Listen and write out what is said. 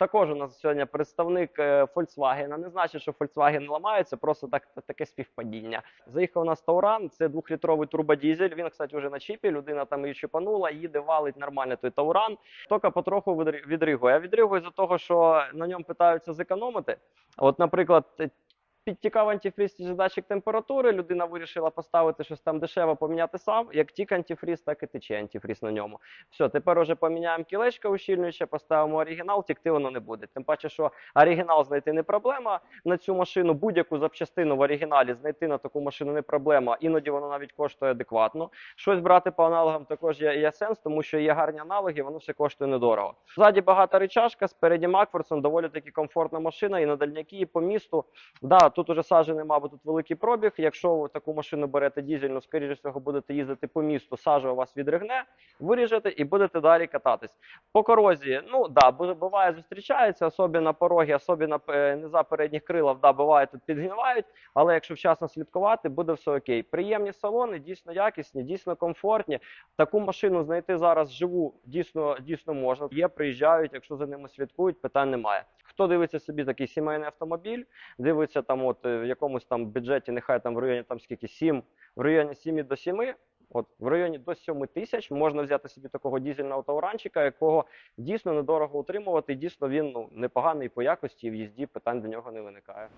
також у нас сьогодні представник е, Volkswagen. Не значить, що Volkswagen ламається, просто так, таке співпадіння. Заїхав у нас Тауран, це двохлітровий турбодізель. Він, кстати, вже на чіпі. Людина там її чіпанула, їде, валить нормально той Тауран. Тока потроху відри- відригує. А відригує за того, що на ньому питаються зекономити. От, наприклад, підтікав антифріз чи датчик температури, людина вирішила поставити щось там дешево, поміняти сам. Як тік антифріз, так і тече антифріз на ньому. Все, тепер уже поміняємо кілечко ущільнююче, поставимо оригінал, тікти воно не буде. Тим паче, що оригінал знайти не проблема на цю машину. Будь-яку запчастину в оригіналі знайти на таку машину не проблема. Іноді воно навіть коштує адекватно. Щось брати по аналогам також є, є сенс, тому що є гарні аналоги, воно все коштує недорого. Ззаді багата речашка, спереді Макферсон, доволі таки комфортна машина і на дальняки, і по місту. Да, тут уже сажі нема, бо тут великий пробіг. Якщо ви таку машину берете дізельну, скоріше всього будете їздити по місту, сажа у вас відригне, виріжете і будете далі кататись. По корозії, ну да, буває зустрічається, особливо на порогі, особливо е, низа передніх крилів, да, буває тут підгнивають, але якщо вчасно слідкувати, буде все окей. Приємні салони, дійсно якісні, дійсно комфортні. Таку машину знайти зараз живу дійсно, дійсно можна. Є, приїжджають, якщо за ними слідкують, питань немає. Хто дивиться собі такий сімейний автомобіль, дивиться там, от е, в якомусь там бюджеті, нехай там в районі там скільки 7, в районі 7 до 7, От в районі до 7 тисяч можна взяти собі такого дізельного тауранчика, якого дійсно недорого утримувати. і Дійсно він ну непоганий по якості і в їзді питань до нього не виникає.